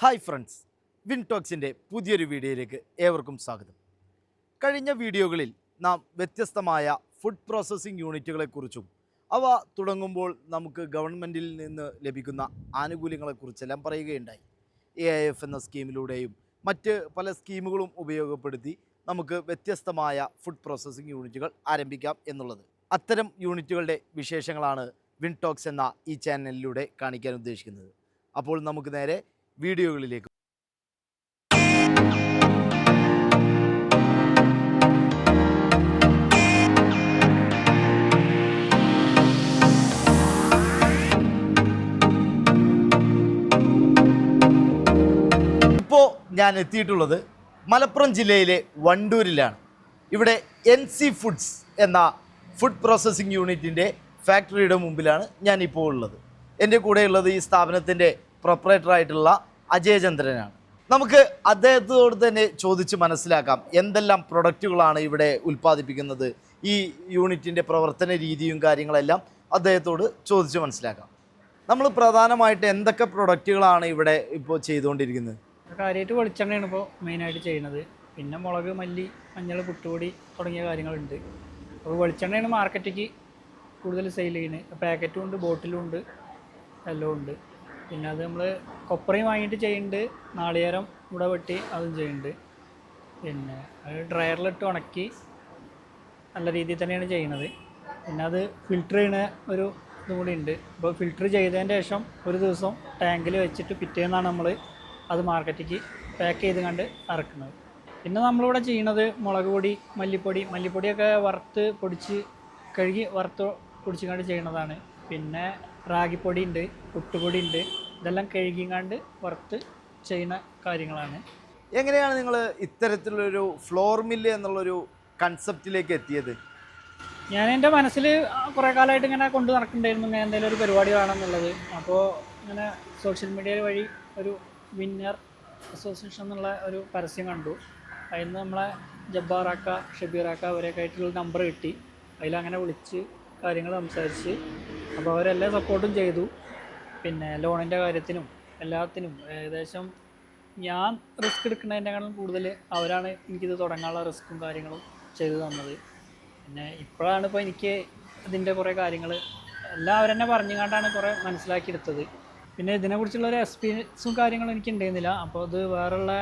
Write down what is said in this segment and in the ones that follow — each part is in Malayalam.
ഹായ് ഫ്രണ്ട്സ് വിൻ വിൻടോക്സിന്റെ പുതിയൊരു വീഡിയോയിലേക്ക് ഏവർക്കും സ്വാഗതം. കഴിഞ്ഞ വീഡിയോകളിൽ നാം വ്യത്യസ്തമായ ഫുഡ് പ്രോസസ്സിംഗ് യൂണിറ്റുകളെക്കുറിച്ചും അവ തുടങ്ങുമ്പോൾ നമുക്ക് ഗവൺമെന്റിൽ നിന്ന് ലഭിക്കുന്ന ആനുകൂല്യങ്ങളെക്കുറിച്ചെല്ലാം പറയുകയുണ്ടായി. എ ഐ എഫ് എന്ന സ്കീമിലൂടെയും മറ്റ് പല സ്കീമുകളും ഉപയോഗപ്പെടുത്തി നമുക്ക് വ്യത്യസ്തമായ ഫുഡ് പ്രോസസ്സിംഗ് യൂണിറ്റുകൾ ആരംഭിക്കാം എന്നുള്ളത്. അത്തരം യൂണിറ്റുകളുടെ വിശേഷങ്ങളാണ് വിൻ ടോക്സ് എന്ന ഈ ചാനലിലൂടെ കാണിക്കാൻ ഉദ്ദേശിക്കുന്നത്. അപ്പോൾ നമുക്ക് നേരെ വീഡിയോകളിലേക്ക് ഇപ്പോൾ ഞാൻ എത്തിയിട്ടുള്ളത് മലപ്പുറം ജില്ലയിലെ വണ്ടൂരിലാണ്. ഇവിടെ എൻ സി ഫുഡ്സ് എന്ന ഫുഡ് പ്രോസസ്സിംഗ് യൂണിറ്റിന്റെ ഫാക്ടറിയുടെ മുമ്പിലാണ് ഞാനിപ്പോൾ ഉള്ളത്. എന്റെ കൂടെയുള്ളത് ഈ സ്ഥാപനത്തിന്റെ പ്രൊപ്പറേറ്ററായിട്ടുള്ള അജയചന്ദ്രനാണ്. നമുക്ക് അദ്ദേഹത്തോട് തന്നെ ചോദിച്ച് മനസ്സിലാക്കാം എന്തെല്ലാം പ്രൊഡക്റ്റുകളാണ് ഇവിടെ ഉൽപ്പാദിപ്പിക്കുന്നത് ഈ യൂണിറ്റിന്റെ പ്രവർത്തന രീതിയും കാര്യങ്ങളെല്ലാം അദ്ദേഹത്തോട് ചോദിച്ച് മനസ്സിലാക്കാം. നമ്മൾ പ്രധാനമായിട്ട് എന്തൊക്കെ പ്രൊഡക്റ്റുകളാണ് ഇവിടെ ഇപ്പോൾ ചെയ്തുകൊണ്ടിരിക്കുന്നത്? കാര്യമായിട്ട് വെളിച്ചെണ്ണയാണ് ഇപ്പോൾ മെയിനായിട്ട് ചെയ്യുന്നത്. പിന്നെ മുളക് മല്ലി മഞ്ഞൾ പുട്ടുപൊടി തുടങ്ങിയ കാര്യങ്ങളുണ്ട്. അപ്പോൾ വെളിച്ചെണ്ണയാണ് മാർക്കറ്റിക്ക് കൂടുതൽ സെയിൽ ചെയ്യുന്നത്. പാക്കറ്റും ഉണ്ട് ബോട്ടിലും ഉണ്ട് എല്ലാം ഉണ്ട്. പിന്നെ അത് നമ്മൾ കൊപ്രയും വാങ്ങിയിട്ട് ചെയ്യുന്നുണ്ട്. നാളികേരം ഇവിടെ വെട്ടി അതും ചെയ്യുന്നുണ്ട്. പിന്നെ അത് ഡ്രയറിലിട്ട് ഉണക്കി നല്ല രീതിയിൽ തന്നെയാണ് ചെയ്യുന്നത്. പിന്നെ അത് ഫിൽറ്റർ ചെയ്യുന്ന ഒരു ഇതും കൂടി ഉണ്ട്. അപ്പോൾ ഫിൽറ്റർ ചെയ്തതിന്റെ ശേഷം ഒരു ദിവസം ടാങ്കിൽ വെച്ചിട്ട് പിറ്റേന്നാണ് നമ്മൾ അത് മാർക്കറ്റിക്ക് പാക്ക് ചെയ്ത് കണ്ട് ഇറക്കുന്നത് പിന്നെ നമ്മളിവിടെ ചെയ്യണത് മുളക് പൊടി മല്ലിപ്പൊടി മല്ലിപ്പൊടിയൊക്കെ വറുത്ത് പൊടിച്ച് കഴുകി വറുത്ത് പൊടിച്ച് കണ്ട് ചെയ്യണതാണ് പിന്നെ റാഗിപ്പൊടി ഉണ്ട് പുട്ടുപൊടി ഉണ്ട് ഇതെല്ലാം കഴുകിങ്ങാണ്ട് പുറത്ത് ചെയ്യുന്ന കാര്യങ്ങളാണ്. എങ്ങനെയാണ് നിങ്ങൾ ഇത്തരത്തിലുള്ളൊരു ഫ്ലോർ മില്ല് എന്നുള്ളൊരു കൺസെപ്റ്റിലേക്ക് എത്തിയത്? ഞാൻ എന്റെ മനസ്സിൽ കുറേ കാലമായിട്ട് ഇങ്ങനെ കൊണ്ടു നടക്കണ്ടായിരുന്നു ഇങ്ങനെ എന്തെങ്കിലും ഒരു പരിപാടി വേണമെന്നുള്ളത് അപ്പോൾ ഇങ്ങനെ സോഷ്യൽ മീഡിയ വഴി ഒരു വിന്നർ അസോസിയേഷൻ എന്നുള്ള ഒരു പരസ്യം കണ്ടു. അതിൽ നിന്ന് നമ്മളെ ജബ്ബാറാക്ക ഷബീറാക്ക അവരെയൊക്കെ ആയിട്ടുള്ള നമ്പർ കിട്ടി. അതിലങ്ങനെ വിളിച്ച് കാര്യങ്ങൾ സംസാരിച്ച് അപ്പോൾ അവരെല്ലാം സപ്പോർട്ടും ചെയ്തു. പിന്നെ ലോണിന്റെ കാര്യത്തിനും എല്ലാത്തിനും ഏകദേശം ഞാൻ റിസ്ക് എടുക്കുന്നതിനേക്കാളും കൂടുതൽ അവരാണ് എനിക്കിത് തുടങ്ങാനുള്ള റിസ്ക്കും കാര്യങ്ങളും ചെയ്തു തന്നത്. പിന്നെ ഇപ്പോഴാണ് ഇപ്പോൾ എനിക്ക് ഇതിന്റെ കുറേ കാര്യങ്ങൾ എല്ലാം അവരെന്നെ പറഞ്ഞുകൊണ്ടാണ് കുറേ മനസ്സിലാക്കിയെടുത്തത്. പിന്നെ ഇതിനെക്കുറിച്ചുള്ള ഒരു എക്സ്പീരിയൻസും കാര്യങ്ങളും എനിക്ക് ഉണ്ടായിരുന്നില്ല. അപ്പോൾ അത് വേറെയുള്ള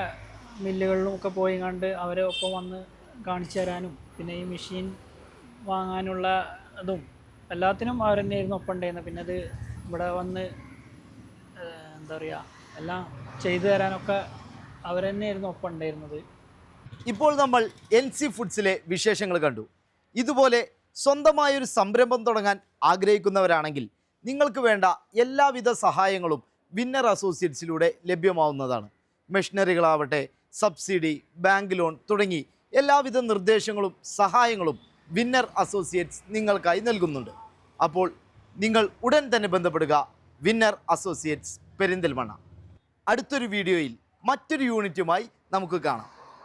മില്ലുകളിലും ഒക്കെ പോയി കണ്ട് അവരെ ഒപ്പം വന്ന് കാണിച്ചു തരാനും പിന്നെ ഈ മെഷീൻ വാങ്ങാനുള്ള ഇതും എല്ലാത്തിനും അവർ തന്നെയായിരുന്നു ഒപ്പം ഉണ്ടായിരുന്നത് പിന്നെ അത് ഇവിടെ വന്ന് എന്താ പറയുക എല്ലാം ചെയ്തു തരാനൊക്കെ അവർ തന്നെയായിരുന്നു ഒപ്പം ഉണ്ടായിരുന്നത് ഇപ്പോൾ നമ്മൾ എൻ സി ഫുഡ്സിലെ വിശേഷങ്ങൾ കണ്ടു. ഇതുപോലെ സ്വന്തമായൊരു സംരംഭം തുടങ്ങാൻ ആഗ്രഹിക്കുന്നവരാണെങ്കിൽ നിങ്ങൾക്ക് വേണ്ട എല്ലാവിധ സഹായങ്ങളും വിന്നർ അസോസിയേറ്റ്സിലൂടെ ലഭ്യമാവുന്നതാണ്. മെഷീനറികളാവട്ടെ സബ്സിഡി ബാങ്ക് ലോൺ തുടങ്ങി എല്ലാവിധ നിർദ്ദേശങ്ങളും സഹായങ്ങളും വിന്നർ അസോസിയേറ്റ്സ് നിങ്ങൾക്കായി നൽകുന്നുണ്ട്. അപ്പോൾ നിങ്ങൾ ഉടൻ തന്നെ ബന്ധപ്പെടുക. Winner associates Perinthalmanna. അടുത്തൊരു വീഡിയോയിൽ മറ്റൊരു യൂണിറ്റുമായി നമുക്ക് കാണാം.